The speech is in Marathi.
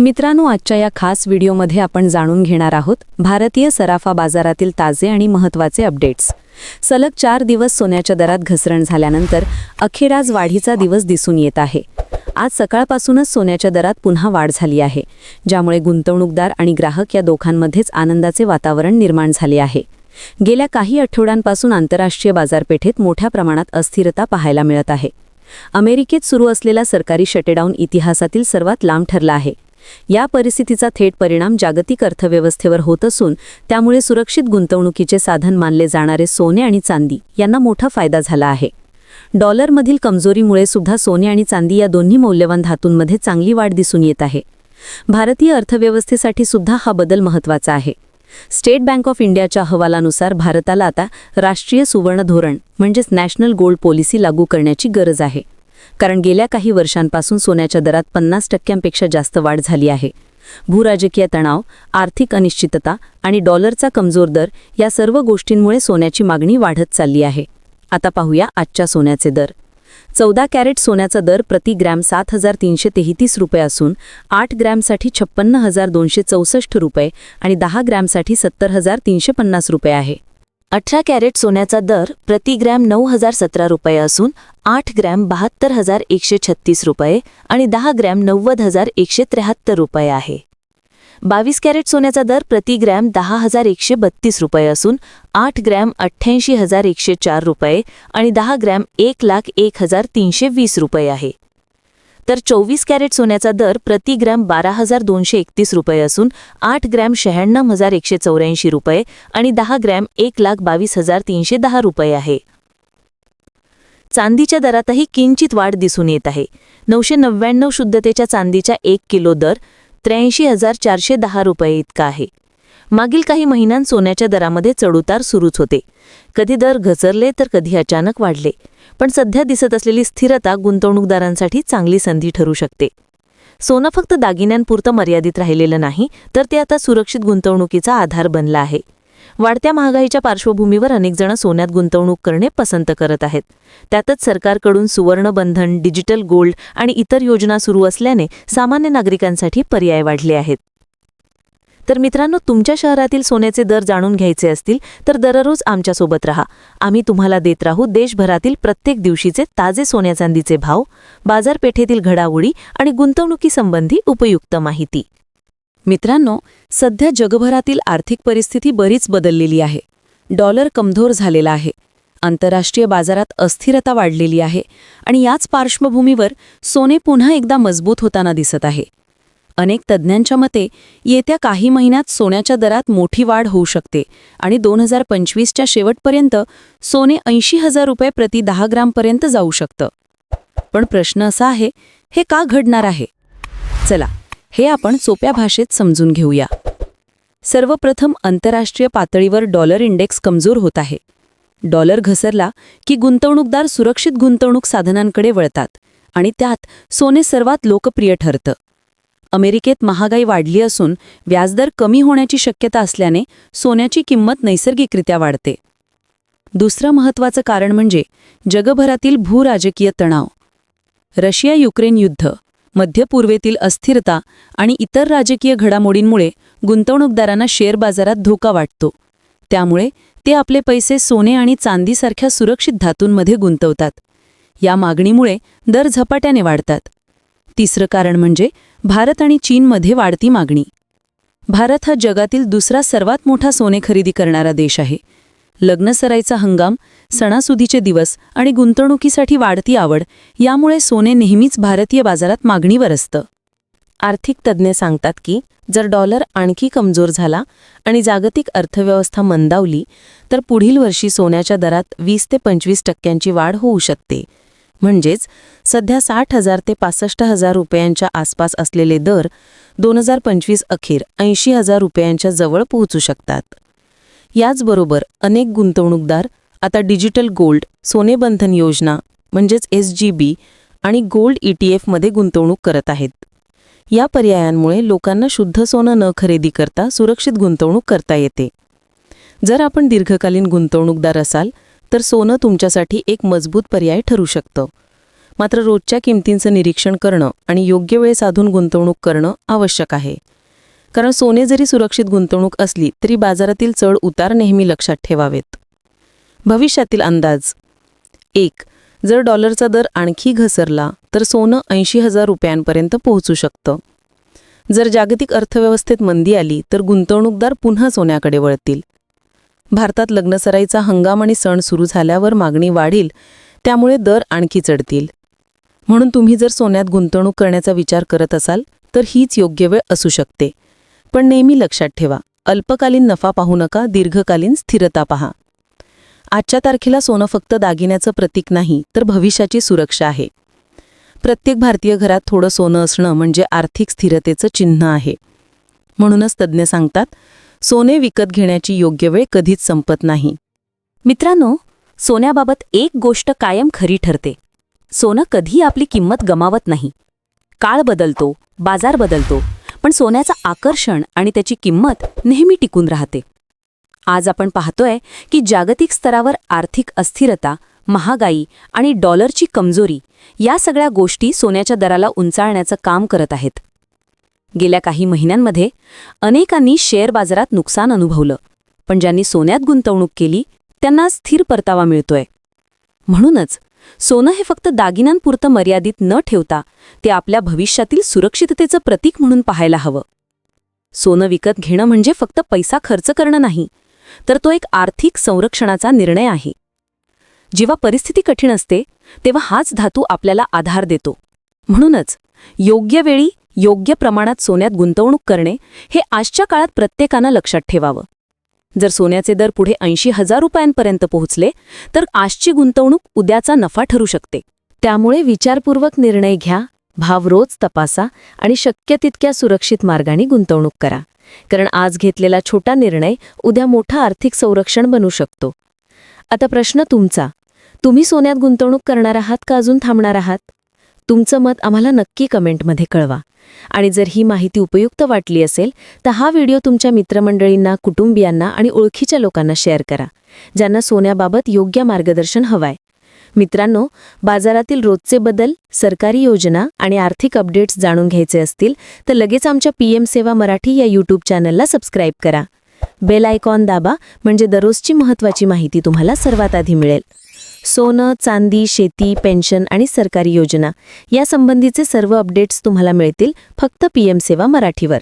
मित्रांनो आजच्या या खास व्हिडिओमध्ये आपण जाणून घेणार आहोत भारतीय सराफा बाजारातील ताजे आणि महत्त्वाचे अपडेट्स. सलग चार दिवस सोन्याच्या दरात घसरण झाल्यानंतर अखेर आज वाढीचा दिवस दिसून येत आहे. आज सकाळपासूनच सोन्याच्या दरात पुन्हा वाढ झाली आहे ज्यामुळे गुंतवणूकदार आणि ग्राहक या दोघांमध्येच आनंदाचे वातावरण निर्माण झाले आहे. गेल्या काही आठवड्यांपासून आंतरराष्ट्रीय बाजारपेठेत मोठ्या प्रमाणात अस्थिरता पाहायला मिळत आहे. अमेरिकेत सुरू असलेला सरकारी शटडाऊन इतिहासातील सर्वात लांब ठरला आहे. या परिस्थितीचा थेट परिणाम जागतिक अर्थव्यवस्थेवर होत असून त्यामुळे सुरक्षित गुंतवणुकीचे साधन मानले जाणारे सोने आणि चांदी यांना मोठा फायदा झाला आहे. डॉलरमधील कमजोरीमुळे सुद्धा सोने आणि चांदी या दोन्ही मौल्यवान धातूंमध्ये चांगली वाढ दिसून येत आहे. भारतीय अर्थव्यवस्थेसाठी सुद्धा हा बदल महत्त्वाचा आहे. स्टेट बँक ऑफ इंडियाच्या अहवालानुसार भारताला आता राष्ट्रीय सुवर्ण धोरण म्हणजेच नॅशनल गोल्ड पॉलिसी लागू करण्याची गरज आहे. कारण गेल्या काही वर्षांपासून सोन्याच्या दरात पन्नास टक्क्यांपेक्षा जास्त वाढ झाली आहे. भूराजकीय तणाव आर्थिक अनिश्चितता आणि डॉलरचा कमजोर दर या सर्व गोष्टींमुळे सोन्याची मागणी वाढत चालली आहे. आता पाहूया आजच्या सोन्याचे दर. चौदा कॅरेट सोन्याचा दर प्रति ग्रॅम सात हजार तीनशे तेहतीस रुपये असून आठ ग्रॅमसाठी छप्पन्न हजार दोनशे चौसष्ट रुपये आणि दहा ग्रॅमसाठी सत्तर हजार तीनशे पन्नास रुपये आहे. अठरा कॅरेट सोन्याचा दर प्रति ग्रॅम नऊ हजार सतरा रुपये असून आठ ग्रॅम बहात्तर हजार एकशे छत्तीस रुपये आणि दहा ग्रॅम नव्वद हजार एकशे त्र्याहत्तर रुपये आहे. बावीस कॅरेट सोन्याचा दर प्रति ग्रॅम दहा हजार एकशे बत्तीस रुपये असून आठ ग्रॅम अठ्ठ्याऐंशी हजार एकशे चार रुपये आणि दहा ग्रॅम एक लाख एक हजार तीनशे वीस रुपये आहे. तर चोवीस कॅरेट सोन्याचा दर प्रति ग्रॅम बारा हजार दोनशे एकतीस रुपये असून आठ ग्रॅम शहाण्णव हजार एकशे चौऱ्याऐंशी रुपये आणि दहा ग्रॅम एक लाख बावीस हजार तीनशे दहा रुपये आहे. चांदीच्या दरातही किंचित वाढ दिसून येत आहे. नऊशे नव्याण्णव शुद्धतेच्या चांदीच्या एक किलो दर त्र्याऐंशी हजार चारशे दहा रुपये इतका आहे. मागील काही महिन्यांत सोन्याच्या दरामध्ये चढउतार सुरूच होते. कधी दर घसरले तर कधी अचानक वाढले. पण सध्या दिसत असलेली स्थिरता गुंतवणूकदारांसाठी चांगली संधी ठरू शकते. सोनं फक्त दागिन्यांपुरतं मर्यादित राहिलेलं नाही तर ते आता सुरक्षित गुंतवणुकीचा आधार बनला आहे. वाढत्या महागाईच्या पार्श्वभूमीवर अनेकजण सोन्यात गुंतवणूक करणे पसंत करत आहेत. त्यातच सरकारकडून सुवर्णबंधन डिजिटल गोल्ड आणि इतर योजना सुरू असल्याने सामान्य नागरिकांसाठी पर्याय वाढले आहेत. तर मित्रांनो तुमच्या शहरातील सोन्याचे दर जाणून घ्यायचे असतील तर दररोज आमच्यासोबत रहा. आम्ही तुम्हाला देत राहू देशभरातील प्रत्येक दिवशीचे ताजे सोन्या चांदीचे भाव बाजारपेठेतील घडामोडी आणि गुंतवणुकीसंबंधी उपयुक्त माहिती. मित्रांनो सध्या जगभरातील आर्थिक परिस्थिती बरीच बदललेली आहे. डॉलर कमजोर झालेला आहे. आंतरराष्ट्रीय बाजारात अस्थिरता वाढलेली आहे आणि याच पार्श्वभूमीवर सोने पुन्हा एकदा मजबूत होताना दिसत आहे. अनेक तज्ज्ञांच्या मते येत्या काही महिन्यात सोन्याच्या दरात मोठी वाढ होऊ शकते आणि दोन हजार पंचवीसच्या शेवटपर्यंत सोने ऐंशी हजार रुपये प्रति दहा ग्रामपर्यंत जाऊ शकतं. पण प्रश्न असा आहे हे का घडणार आहे? चला हे आपण सोप्या भाषेत समजून घेऊया. सर्वप्रथम आंतरराष्ट्रीय पातळीवर डॉलर इंडेक्स कमजोर होत आहे. डॉलर घसरला की गुंतवणूकदार सुरक्षित गुंतवणूक साधनांकडे वळतात आणि त्यात सोने सर्वात लोकप्रिय ठरतं. अमेरिकेत महागाई वाढली असून व्याजदर कमी होण्याची शक्यता असल्याने सोन्याची किंमत नैसर्गिकरित्या वाढते. दुसरं महत्त्वाचं कारण म्हणजे जगभरातील भूराजकीय तणाव. रशिया युक्रेन युद्ध मध्य पूर्वेतील अस्थिरता आणि इतर राजकीय घडामोडींमुळे गुंतवणूकदारांना शेअर बाजारात धोका वाटतो. त्यामुळे ते आपले पैसे सोने आणि चांदीसारख्या सुरक्षित धातूंमध्ये गुंतवतात. या मागणीमुळे दर झपाट्याने वाढतात. तिसरं कारण म्हणजे भारत आणि चीनमध्ये वाढती मागणी. भारत हा जगातील दुसरा सर्वात मोठा सोने खरेदी करणारा देश आहे. लग्नसराईचा हंगाम सणासुदीचे दिवस आणि गुंतवणुकीसाठी वाढती आवड यामुळे सोने नेहमीच भारतीय बाजारात मागणीवर असतं. आर्थिक तज्ज्ञ सांगतात की जर डॉलर आणखी कमजोर झाला आणि जागतिक अर्थव्यवस्था मंदावली तर पुढील वर्षी सोन्याच्या दरात वीस ते पंचवीस टक्क्यांची वाढ होऊ शकते. म्हणजेच सध्या साठ हजार ते पासष्ट हजार रुपयांच्या आसपास असलेले दर दोन हजार पंचवीस अखेर ऐंशी हजार रुपयांच्या जवळ पोहोचू शकतात. याचबरोबर अनेक गुंतवणूकदार आता डिजिटल गोल्ड सोनेबंधन योजना म्हणजेच एस जी बी आणि गोल्ड ई टी एफमध्ये गुंतवणूक करत आहेत. या पर्यायांमुळे लोकांना शुद्ध सोनं न खरेदी करता सुरक्षित गुंतवणूक करता येते. जर आपण दीर्घकालीन गुंतवणूकदार असाल तर सोनं तुमच्यासाठी एक मजबूत पर्याय ठरू शकतं. मात्र रोजच्या किमतींचं निरीक्षण करणं आणि योग्य वेळ साधून गुंतवणूक करणं आवश्यक आहे. कारण सोने जरी सुरक्षित गुंतवणूक असली तरी बाजारातील चढ उतार नेहमी लक्षात ठेवावेत. भविष्यातील अंदाज. एक जर डॉलरचा दर आणखी घसरला तर सोनं ऐंशी हजार रुपयांपर्यंत पोहोचू शकतं. जर जागतिक अर्थव्यवस्थेत मंदी आली तर गुंतवणूकदार पुन्हा सोन्याकडे वळतील. भारतात लग्नसराईचा हंगाम आणि सण सुरू झाल्यावर मागणी वाढील त्यामुळे दर आणखी चढतील. म्हणून तुम्ही जर सोन्यात गुंतवणूक करण्याचा विचार करत असाल तर हीच योग्य वेळ असू शकते. पण नेहमी लक्षात ठेवा अल्पकालीन नफा पाहू नका दीर्घकालीन स्थिरता पहा. आजच्या तारखेला सोनं फक्त दागिन्याचं प्रतीक नाही तर भविष्याची सुरक्षा आहे. प्रत्येक भारतीय घरात थोडं सोनं असणं म्हणजे आर्थिक स्थिरतेचं चिन्ह आहे. म्हणूनच तज्ज्ञ सांगतात सोने विकत घेण्याची योग्य वेळ कधीच संपत नाही. मित्रांनो सोन्याबाबत एक गोष्ट कायम खरी ठरते. सोनं कधी आपली किंमत गमावत नाही. काळ बदलतो बाजार बदलतो पण सोन्याचं आकर्षण आणि त्याची किंमत नेहमी टिकून राहते. आज आपण पाहतोय की जागतिक स्तरावर आर्थिक अस्थिरता महागाई आणि डॉलरची कमजोरी या सगळ्या गोष्टी सोन्याच्या दराला उंचाळण्याचं काम करत आहेत. गेल्या काही महिन्यांमध्ये अनेकांनी शेअर बाजारात नुकसान अनुभवलं पण ज्यांनी सोन्यात गुंतवणूक केली त्यांना स्थिर परतावा मिळतोय. म्हणूनच सोनं हे फक्त दागिन्यांपुरतं मर्यादित न ठेवता ते आपल्या भविष्यातील सुरक्षिततेचं प्रतीक म्हणून पाहायला हवं. सोनं विकत घेणं म्हणजे फक्त पैसा खर्च करणं नाही तर तो एक आर्थिक संरक्षणाचा निर्णय आहे. जेव्हा परिस्थिती कठीण असते तेव्हा हाच धातू आपल्याला आधार देतो. म्हणूनच योग्य वेळी योग्य प्रमाणात सोन्यात गुंतवणूक करणे हे आजच्या काळात प्रत्येकानं लक्षात ठेवावं. जर सोन्याचे दर पुढे ऐंशी हजार रुपयांपर्यंत पोहोचले तर आजची गुंतवणूक उद्याचा नफा ठरू शकते. त्यामुळे विचारपूर्वक निर्णय घ्या भाव रोज तपासा आणि शक्य तितक्या सुरक्षित मार्गाने गुंतवणूक करा. कारण आज घेतलेला छोटा निर्णय उद्या मोठा आर्थिक संरक्षण बनू शकतो. आता प्रश्न तुमचा. तुम्ही सोन्यात गुंतवणूक करणार आहात का अजून थांबणार आहात? तुमचं मत आम्हाला नक्की कमेंटमध्ये कळवा. आणि जर ही माहिती उपयुक्त वाटली असेल तर हा व्हिडिओ तुमच्या मित्रमंडळींना कुटुंबियांना आणि ओळखीच्या लोकांना शेअर करा ज्यांना सोन्याबाबत योग्य मार्गदर्शन हवाय. मित्रांनो बाजारातील रोजचे बदल सरकारी योजना आणि आर्थिक अपडेट्स जाणून घ्यायचे असतील तर लगेच आमच्या पीएम सेवा मराठी या यूट्यूब चॅनलला सबस्क्राईब करा. बेल आयकॉन दाबा म्हणजे दररोजची महत्त्वाची माहिती तुम्हाला सर्वात आधी मिळेल. सोनं चांदी शेती पेन्शन आणि सरकारी योजना. या संबंधीचे सर्व अपडेट्स तुम्हाला मिळतील फक्त पीएम सेवा मराठीवर.